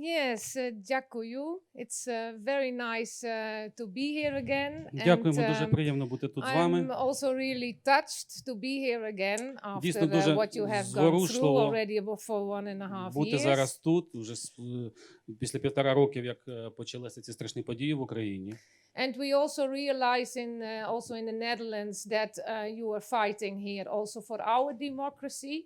Yes, uh, дякую. It's uh, very nice uh, to be here again. Дякуємо, дуже um, приємно бути тут з I'm вами. also really touched to be here again after uh, what you have gone through already for one and a half Бути зараз тут, вже е, після півтора років, як е, почалися ці страшні події в Україні. And we also realize in uh, also in the Netherlands that uh, you are fighting here also for our democracy.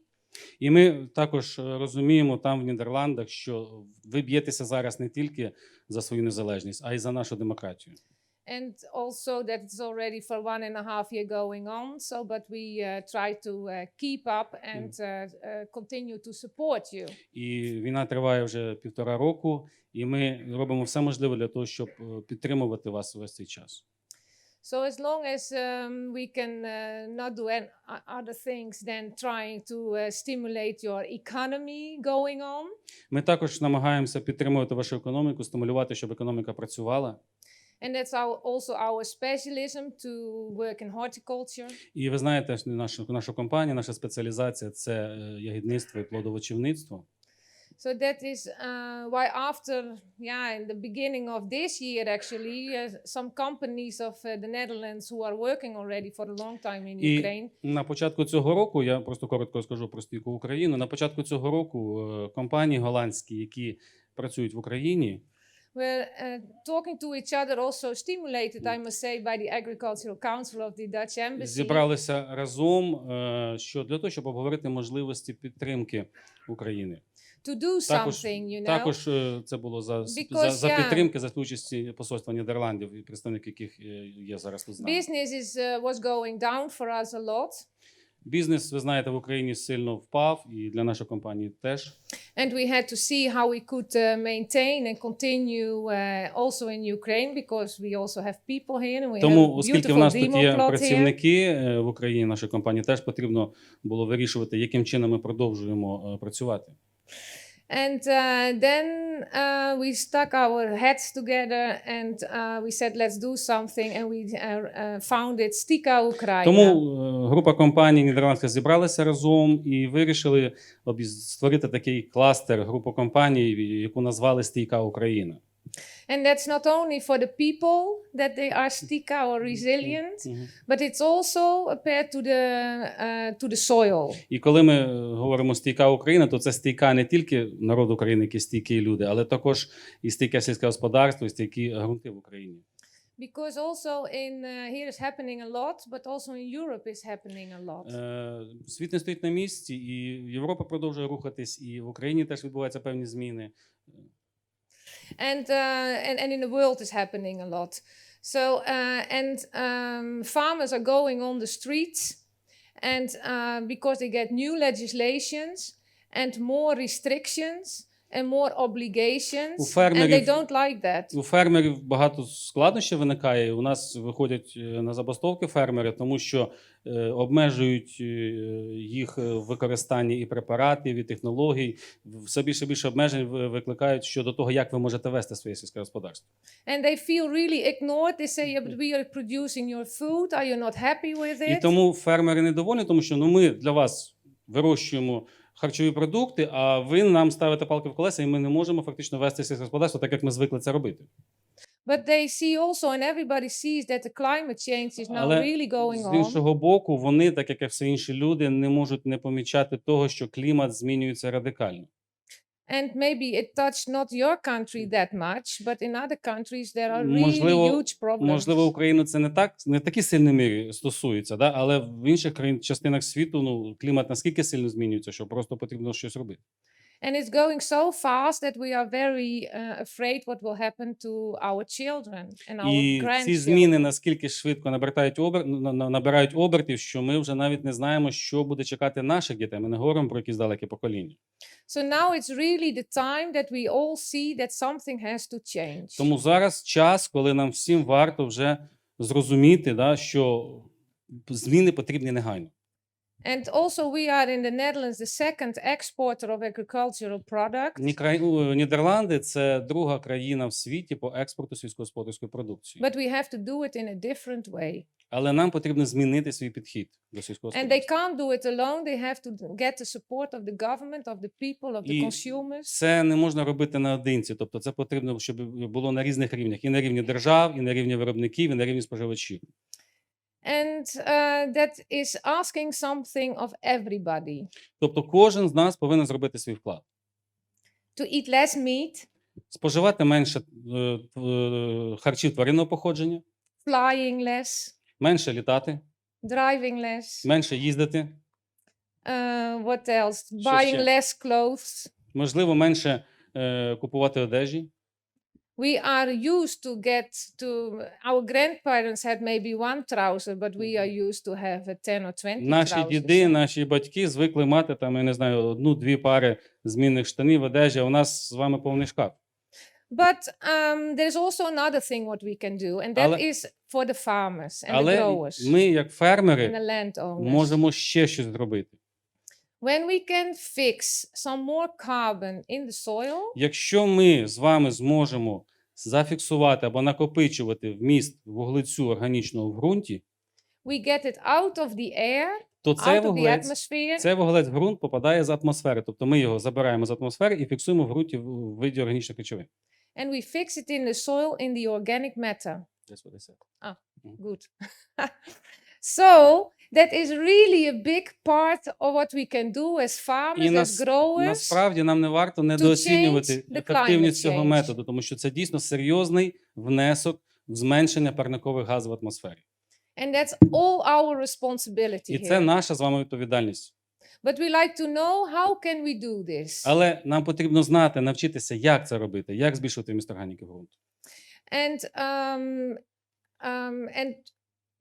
І ми також е, розуміємо там в Нідерландах, що ви б'єтеся зараз не тільки за свою незалежність, а й за нашу демократію. And also that it's already for one and a half year going on. So, but we uh, try to uh, keep up and uh, uh, continue to support you. І війна триває вже півтора року, і ми робимо все можливе для того, щоб е, підтримувати вас весь цей час. So as long as um, we can uh, not do an, o- other things than trying to uh, stimulate your economy going on, Ми також намагаємося підтримувати вашу економіку, стимулювати, щоб економіка працювала. and that's our, also our specialism to work in horticulture. І ви знаєте, нашу нашу компанію, наша спеціалізація це е, ягідництво і плодовочівництво. So that is uh, why after, yeah, in the beginning of this year, actually, uh, some companies of uh, the Netherlands who are working already for a long time in І Ukraine, на початку цього року я просто коротко скажу про стійку Україну. На початку цього року е, компанії голландські, які працюють в Україні, were uh, talking to each other, also stimulated, I must say, by the Agricultural Council of the Dutch Embassy. зібралися разом, е, що для того, щоб обговорити можливості підтримки України. To do Також, something, you know. також е, це було за, за, Because, за yeah. підтримки за участі посольства Нідерландів і представник яких е, є зараз тут з нами. Business is, uh, was going down for us a lot. Бізнес, ви знаєте, в Україні сильно впав, і для нашої компанії теж. And we had to see how we could uh, maintain and continue uh, also in Ukraine because we also have people here and we Тому, have a оскільки в beautiful нас тут demo є plot here. працівники е, в Україні, нашої компанії теж потрібно було вирішувати, яким чином ми продовжуємо е, працювати. And uh, then uh, we stuck our heads together and uh, we said, let's do something. And we uh, uh, founded Stika Ukraina. Тому е, група компаній Нідерландська зібралася разом і вирішили обіз- створити такий кластер, групу компаній, яку назвали Стійка Україна. And that's not only for the people that they are Stika or resilient, Мгм. but it's also paired to the, uh, to the soil. І коли ми говоримо стійка Україна, то це стійка не тільки народ України, які стійкі люди, але також і стійке сільське господарство, і стійкі ґрунти в Україні. Because also in uh, here is happening a lot, but also in Europe is happening a lot. Е, Світ не стоїть на місці, і Європа продовжує рухатись, і в Україні теж відбуваються певні зміни. And, uh, and and in the world is happening a lot. So uh, and um, farmers are going on the streets, and uh, because they get new legislations and more restrictions more obligations, У and they don't like that. У фермерів багато складнощів виникає. У нас виходять е, на забастовки фермери, тому що е, обмежують е, їх в використанні і препаратів, і технологій. Все більше і більше обмежень викликають щодо того, як ви можете вести своє сільське господарство. And they feel really ignored. They say, yeah, but we are producing your food. Are you not happy with it? І тому фермери недовольні, тому що ну ми для вас вирощуємо харчові продукти, а ви нам ставите палки в колеса, і ми не можемо фактично вести сільське господарство так, як ми звикли це робити. But they see also, and everybody sees that the climate change is now Але really going з іншого боку, вони, так як і всі інші люди, не можуть не помічати того, що клімат змінюється радикально. And maybe it touched not your country that much, but in other countries there are really Можливо- huge problems. Можливо, Україну це не так не в такій сильній мірі стосується, да? але в інших країн частинах світу ну клімат наскільки сильно змінюється, що просто потрібно щось робити. And it's going so fast that we are very uh, afraid what will happen to our children and our І ці зміни наскільки швидко набирають обер... на- набирають обертів, що ми вже навіть не знаємо, що буде чекати наших дітей. Ми не говоримо про якісь далекі покоління. So now it's really the time that we all see that something has to change. Тому зараз час, коли нам всім варто вже зрозуміти, да, що зміни потрібні негайно. And also we are in the Netherlands the second exporter of agricultural products. Ні- край- у, Нідерланди це друга країна в світі по експорту сільськогосподарської продукції. But we have to do it in a different way. Але нам потрібно змінити свій підхід до сільського And they can't do it alone. They have to get the support of the government, of the people, of the consumers. Це не можна робити наодинці. Тобто, це потрібно, щоб було на різних рівнях: і на рівні держав, і на рівні виробників, і на рівні споживачів. And uh, that is asking something of everybody Тобто, кожен з нас повинен зробити свій вклад. to eat less meat, Споживати менше е, е, харчів тваринного походження, flying less, менше літати, driving less. менше їздити, Uh, what else? Buying ще? less clothes. можливо, менше е, купувати одежі. We are used to get to. Our grandparents had maybe one trouser, but we are used to have a 10 or 20 Наші trousers. діди, наші батьки звикли мати там, я не знаю, одну-дві пари змінних штанів, одежі, а у нас з вами повний шкаф. But um, there's also another thing what we can do, and that Але- is for the farmers and the Але growers ми, як and фермери, the landowners. можемо ще щось зробити. When we can fix some more carbon in the soil, Якщо ми з вами зможемо зафіксувати або накопичувати вміст вуглецю органічного в ґрунті, we get it out of the air, то цей out of the вуглець, atmosphere, цей вуглець в ґрунт попадає з атмосфери. Тобто ми його забираємо з атмосфери і фіксуємо в ґрунті в в виді органічних речовин. and we fix it in the soil in the organic matter. That's what I said. Ah, Good. so that is really a big part of what we can do as farmers, І as нас- growers. Насправді нам не варто недооцінювати ефективність цього change. методу, тому що це дійсно серйозний внесок в зменшення парникових газів в атмосфері. And that's all our responsibility І here. це наша з вами відповідальність. But we like to know how can we do this? Але нам потрібно знати, навчитися, як це робити, як збільшувати вміст органіки в ґрунт. And um, um, and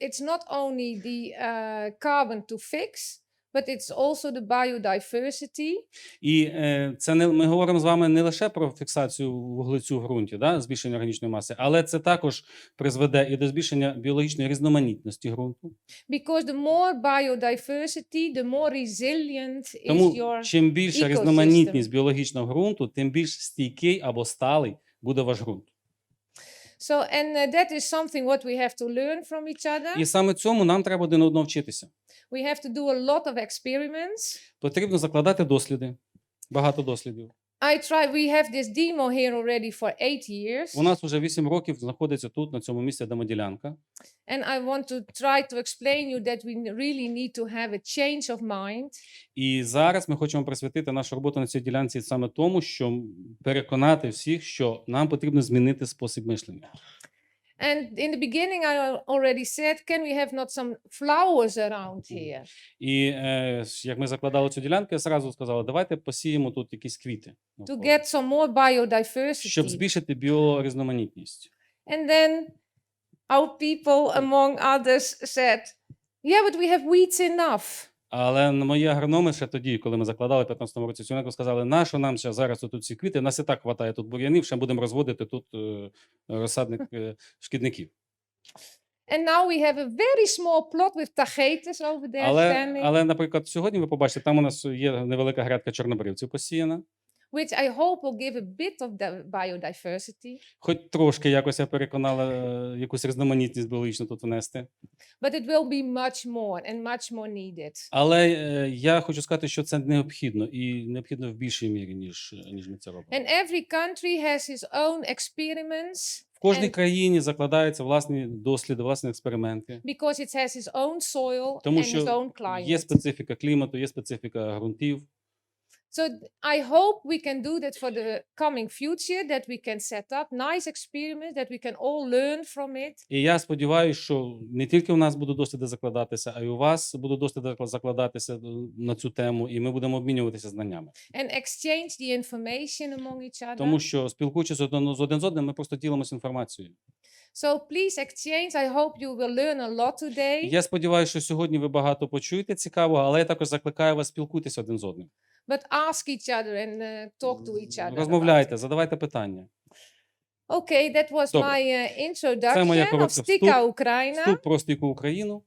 it's not only the uh, carbon to fix, but it's also the biodiversity. І е, це не ми говоримо з вами не лише про фіксацію вуглецю в ґрунті, да, збільшення органічної маси, але це також призведе і до збільшення біологічної різноманітності ґрунту. Because the more biodiversity, the more resilient is Тому your чим більша ecosystem. різноманітність біологічного ґрунту, тим більш стійкий або сталий буде ваш ґрунт. So, and uh, that is something what we have to learn from each other. І саме цьому нам треба один одного вчитися. We have to do a lot of experiments. Потрібно закладати досліди, багато дослідів. I try. We have this demo here already for eight years, У нас вже 8 років знаходиться тут, на цьому місці демоділянка. and I want to try to explain you that we really need to have a change of mind. І зараз ми хочемо присвятити нашу роботу на цій ділянці саме тому, що переконати всіх, що нам потрібно змінити спосіб мислення. And in the beginning, I already said, can we have not some flowers around here? І е, як ми закладали цю ділянку, я зразу сказала, давайте посіємо тут якісь квіти, To навколо, get some more biodiversity. щоб збільшити біорізноманітність. And then our people, among others, said, yeah, but we have weeds enough. Але на мої агрономи ще тоді, коли ми закладали в 15-му році цю сказали, сказали, нащо нам зараз тут ці квіти, нас і так хватає тут бур'янів, ще будемо розводити тут е, розсадник е, шкідників. And now we have a very small plot with tachetes over there Але, але, наприклад, сьогодні ви побачите, там у нас є невелика грядка чорнобривців посіяна. Which I hope will give a bit of the biodiversity. Хоч трошки якось я переконала е, якусь різноманітність біологічну тут внести. But it will be much more and much more needed. Але е, я хочу сказати, що це необхідно і необхідно в більшій мірі, ніж, е, ніж ми це робимо. And every country has its own experiments В кожній and- країні закладаються власні досліди, власні експерименти. because it has its own soil Тому and its що own climate. є специфіка клімату, є специфіка ґрунтів. So I hope we can do that for the coming future, that we can set up nice experiments, that we can all learn from it. І я сподіваюся, що не тільки у нас будуть досліди закладатися, а й у вас будуть досліди закладатися е, на цю тему, і ми будемо обмінюватися знаннями. and exchange the information among each other. Тому що спілкуючись один з один з одним, ми просто ділимося інформацією. So please exchange. I hope you will learn a lot today. Я сподіваюся, що сьогодні ви багато почуєте цікавого, але я також закликаю вас спілкуйтесь один з одним. But ask each other and uh, talk to each other. Розмовляйте, задавайте питання. Okay, that was Добре. my uh, Це introduction моя of коротка Stika вступ, Ukraina. Вступ про стійку Україну.